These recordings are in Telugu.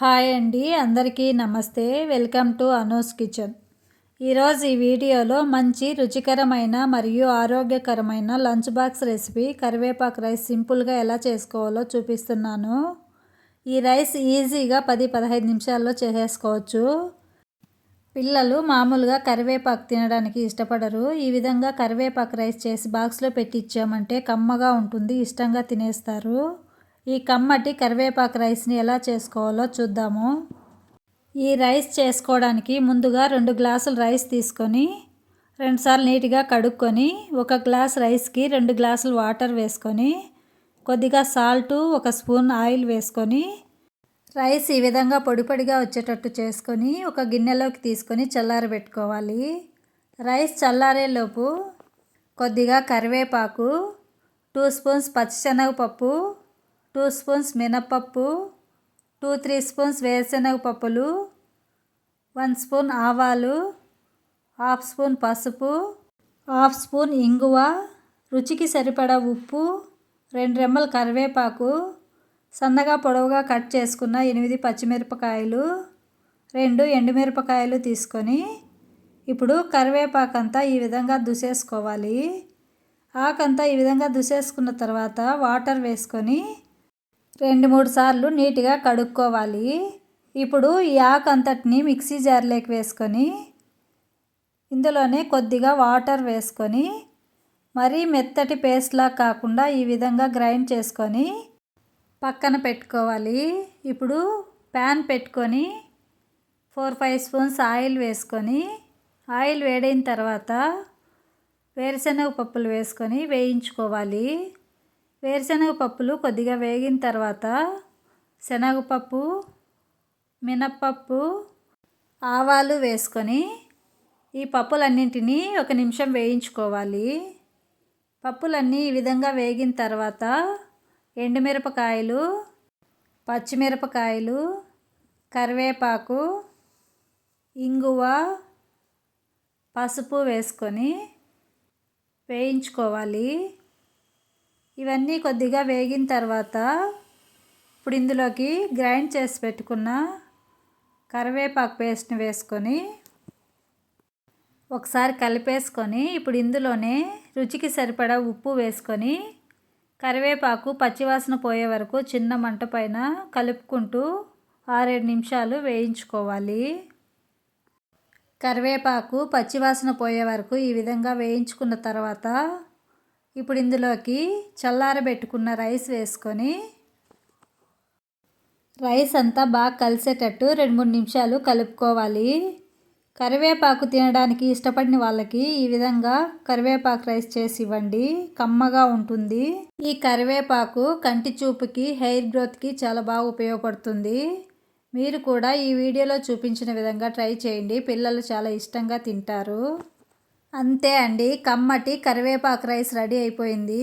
హాయ్ అండి అందరికీ నమస్తే. వెల్కమ్ టు అనోస్ కిచెన్. ఈరోజు ఈ వీడియోలో మంచి రుచికరమైన మరియు ఆరోగ్యకరమైన లంచ్ బాక్స్ రెసిపీ కరివేపాకు రైస్ సింపుల్గా ఎలా చేసుకోవాలో చూపిస్తున్నాను. ఈ రైస్ ఈజీగా పది పదహైదు నిమిషాల్లో చేసేసుకోవచ్చు. పిల్లలు మామూలుగా కరివేపాకు తినడానికి ఇష్టపడరు. ఈ విధంగా కరివేపాకు రైస్ చేసి బాక్స్లో పెట్టి ఇచ్చామంటే కమ్మగా ఉంటుంది ఇష్టంగా తినేస్తారు. ఈ కమ్మటి కరివేపాకు రైస్ని ఎలా చేసుకోవాలో చూద్దాము. ఈ రైస్ చేసుకోవడానికి ముందుగా రెండు గ్లాసులు రైస్ తీసుకొని రెండుసార్లు నీట్గా కడుక్కొని ఒక గ్లాస్ రైస్కి రెండు గ్లాసులు వాటర్ వేసుకొని కొద్దిగా సాల్టు ఒక స్పూన్ ఆయిల్ వేసుకొని రైస్ ఈ విధంగా పొడిపొడిగా వచ్చేటట్టు చేసుకొని ఒక గిన్నెలోకి తీసుకొని చల్లారబెట్టుకోవాలి. రైస్ చల్లారేలోపు కొద్దిగా కరివేపాకు టూ స్పూన్స్ పచ్చిశనగపప్పు టూ స్పూన్స్ మినపప్పు టూ త్రీ స్పూన్స్ వేరుశనగ పప్పులు వన్ స్పూన్ ఆవాలు హాఫ్ స్పూన్ పసుపు హాఫ్ స్పూన్ ఇంగువ రుచికి సరిపడా ఉప్పు రెండు రెమ్మల కరివేపాకు సన్నగా పొడవుగా కట్ చేసుకున్న ఎనిమిది పచ్చిమిరపకాయలు రెండు ఎండుమిరపకాయలు తీసుకొని ఇప్పుడు కరివేపాకు అంతా ఈ విధంగా దుసేసుకోవాలి. ఆకంతా ఈ విధంగా దుసేసుకున్న తర్వాత వాటర్ వేసుకొని రెండు మూడు సార్లు నీట్గా కడుక్కోవాలి. ఇప్పుడు ఈ ఆకు అంతటిని మిక్సీ జార్లోకి వేసుకొని ఇందులోనే కొద్దిగా వాటర్ వేసుకొని మరీ మెత్తటి పేస్ట్లా కాకుండా ఈ విధంగా గ్రైండ్ చేసుకొని పక్కన పెట్టుకోవాలి. ఇప్పుడు ప్యాన్ పెట్టుకొని ఫోర్ ఫైవ్ స్పూన్స్ ఆయిల్ వేసుకొని ఆయిల్ వేడైన తర్వాత వేరుశనగ పప్పులు వేసుకొని వేయించుకోవాలి. వేరుశనగ పప్పులు కొద్దిగా వేగిన తర్వాత శనగపప్పు మినప్పప్పు ఆవాలు వేసుకొని ఈ పప్పులన్నింటినీ ఒక నిమిషం వేయించుకోవాలి. పప్పులన్నీ ఈ విధంగా వేగిన తర్వాత ఎండుమిరపకాయలు పచ్చిమిరపకాయలు కరివేపాకు ఇంగువ పసుపు వేసుకొని వేయించుకోవాలి. ఇవన్నీ కొద్దిగా వేగిన తర్వాత ఇప్పుడు ఇందులోకి గ్రైండ్ చేసి పెట్టుకున్న కరివేపాకు పేస్ట్ని వేసుకొని ఒకసారి కలిపేసుకొని ఇప్పుడు ఇందులోనే రుచికి సరిపడా ఉప్పు వేసుకొని కరివేపాకు పచ్చివాసన పోయే వరకు చిన్న మంట పైన కలుపుకుంటూ ఆరేడు నిమిషాలు వేయించుకోవాలి. కరివేపాకు పచ్చివాసన పోయే వరకు ఈ విధంగా వేయించుకున్న తర్వాత ఇప్పుడు ఇందులోకి చల్లారబెట్టుకున్న రైస్ వేసుకొని రైస్ అంతా బాగా కలిసేటట్టు రెండు మూడు నిమిషాలు కలుపుకోవాలి. కరివేపాకు తినడానికి ఇష్టపడిన వాళ్ళకి ఈ విధంగా కరివేపాకు రైస్ చేసి ఇవ్వండి. కమ్మగా ఉంటుంది. ఈ కరివేపాకు కంటి చూపుకి హెయిర్ గ్రోత్కి చాలా బాగా ఉపయోగపడుతుంది. మీరు కూడా ఈ వీడియోలో చూపించిన విధంగా ట్రై చేయండి. పిల్లలు చాలా ఇష్టంగా తింటారు. అంతే అండి. కమ్మటి కరివేపాకు రైస్ రెడీ అయిపోయింది.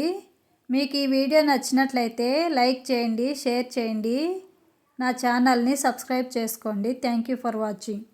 మీకు ఈ వీడియో నచ్చినట్లయితే లైక్ చేయండి షేర్ చేయండి. నా ఛానల్ని సబ్స్క్రైబ్ చేసుకోండి. Thank you for watching.